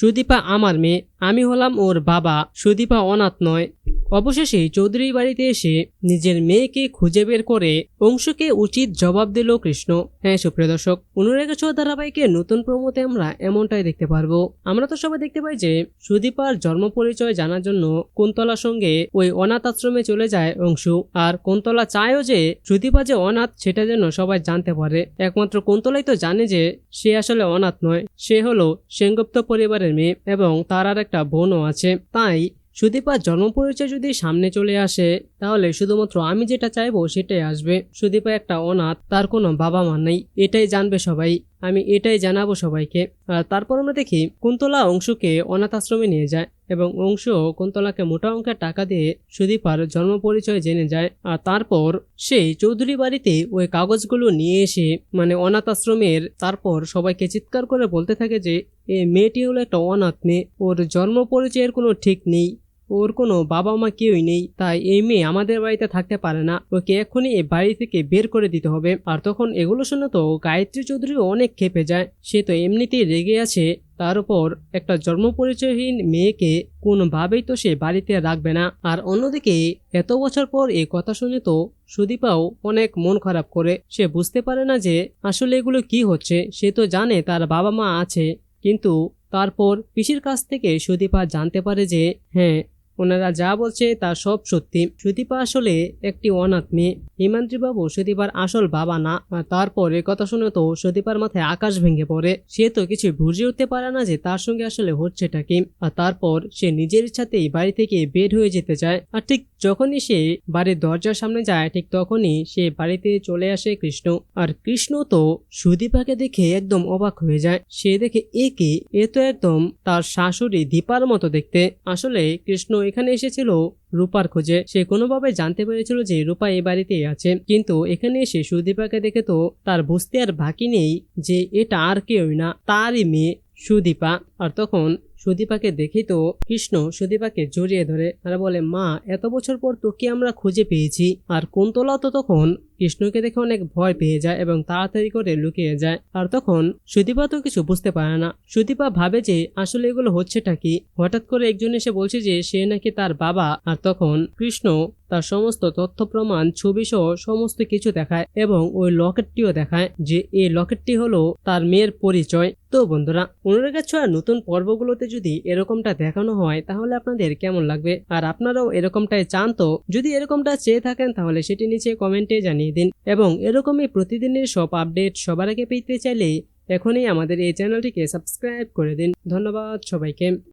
সুদীপা আমার মেয়ে আমি হলাম ওর বাবা। সুদীপা অনাথ নয়। অবশেষে চৌধুরী বাড়িতে এসে নিজের মেয়েকে খুঁজে বের করে অংশকে উচিত জবাব দিল কৃষ্ণ। হ্যাঁ সুপ্রিয় দর্শক, অনুরাগা ছ ধারাবাহিকে নতুন প্রমোতে আমরা এমনটাই দেখতে পারব। আমরা তো সবাই দেখতে পাই যে সুদীপার জন্ম পরিচয় জানার জন্য কুন্তলার সঙ্গে ওই অনাথ আশ্রমে চলে যায় অংশু। আর কুন্তলা চায়ও যে সুদীপা যে অনাথ, সেটা যেন সবাই জানতে পারে। একমাত্র কুন্তলাই তো জানে যে সে আসলে অনাথ নয়, সে হলো সেনগুপ্ত পরিবারের মেয়ে এবং তার আর একটা বোনও আছে। তাই সুদীপার জন্ম পরিচয় যদি সামনে চলে আসে, তাহলে শুধুমাত্র আমি যেটা চাইব সেটাই আসবে। সুদীপা একটা অনাথ, তার কোনো বাবা মা নেই। এটাই জানবে সবাই। আমি এটাই জানাব সবাইকে। আর তারপর আমরা দেখি, কুন্তলা অংশুকে অনাথ আশ্রমে নিয়ে যায় এবং অংশ কুন্তলাকে মোটা অঙ্কের টাকা দিয়ে সুদীপার জন্ম পরিচয় জেনে যায়। আর তারপর সেই চৌধুরী বাড়িতে ওই কাগজগুলো নিয়ে এসে মানে অনাথ আশ্রমের তারপর সবাইকে চিৎকার করে বলতে থাকে যে, এ মেয়েটি হলো একটা অনাথ মেয়ে। ওর জন্ম পরিচয়ের কোনো ঠিক নেই। ওর কোনো বাবা মা কেউই নেই, তাই এই মেয়ে আমাদের বাড়িতে থাকতে পারে না। ওকে এখনই এই বাড়ি থেকে বের করে দিতে হবে। আর তখন এগুলো শুনে তো গায়ত্রী চৌধুরী অনেক খেপে যায়। সে তো এমনিতেই রেগে আছে। তার উপর একটা জন্ম পরিচয়হীন মেয়েকে কোনোভাবেই তো সে বাড়িতে রাখবে না। আর অন্যদিকে এত বছর পর এই কথা শুনে তো সুদীপাও অনেক মন খারাপ করে। সে বুঝতে পারে না যে আসলে এগুলো কি হচ্ছে। সে তো জানে তার বাবা মা আছে। কিন্তু তারপর পিসির কাছ থেকে সুদীপা জানতে পারে যে হ্যাঁ ওনারা যা বলছে তা সব সত্যি। সুদীপা আসলে একটি অনাথ মেয়ে। হিমান্ত্রীবাবু সুদীপার আসল বাবা না তারপর এ কথা শুনে তো সুদীপার মাথায় আকাশ ভেঙে পড়ে। সে তো কিছু বুঝে উঠতে পারে না যে তার সঙ্গে আসলে হচ্ছেটা কি। আর তারপর সে নিজের ইচ্ছাতেই বাড়ি থেকে বের হয়ে যেতে চায়। আর ঠিক যখনই সে বাড়ির দরজার সামনে যায়, ঠিক তখনই সে বাড়িতে চলে আসে কৃষ্ণ। আর কৃষ্ণ তো সুদীপাকে দেখে একদম অবাক হয়ে যায়। সে দেখে এ কি? এ তো একদম তার শাশুড়ি দীপার মতো দেখতে। আসলে কৃষ্ণ এখানে এসেছিল রূপার খোঁজে। সে কোনোভাবে জানতে পেরেছিল যে রূপা এই বাড়িতেই আছে। কিন্তু এখানে এসে সুদীপাকে দেখে তো তার বুঝতে আর বাকি নেই যে এটা আর কেউই না, তারই মেয়ে সুদীপা। আর তখন সুদীপাকে দেখেই তো কৃষ্ণ সুদীপাকে জড়িয়ে ধরে। আর বলে, মা, এত বছর পর তোকে আমরা খুঁজে পেয়েছি। আর কুন্তলা তো তখন কৃষ্ণকে দেখে অনেক ভয় পেয়ে যায় এবং তাড়াতাড়ি করে লুকিয়ে যায়। আর তখন সুদীপা তো কিছু বুঝতে পারে না। সুদীপা ভাবে যে আসলে এগুলো হচ্ছেটা কি? হঠাৎ করে একজন এসে বলছে যে সে নাকি তার বাবা। আর তখন কৃষ্ণ তার সমস্ত তথ্য প্রমাণ ছবি সহ সমস্ত কিছু দেখায় এবং ওই লকেটটিও দেখায় যে এই লকেটটি হলো তার মেয়ের পরিচয়। তো বন্ধুরা অনুরাগের ছোঁয়া নতুন পর্বগুলোতে যদি এরকমটা দেখানো হয়, তাহলে আপনাদের কেমন লাগবে? আর আপনারাও এরকমটাই চান তো? যদি এরকমটা চেয়ে থাকেন, তাহলে সেটি নিচে কমেন্টে জানিয়ে দিন। এবং এরকমই প্রতিদিনের সব আপডেট সবার আগে পেতে চাইলে এখনই আমাদের এই চ্যানেলটিকে সাবস্ক্রাইব করে দিন। ধন্যবাদ সবাইকে।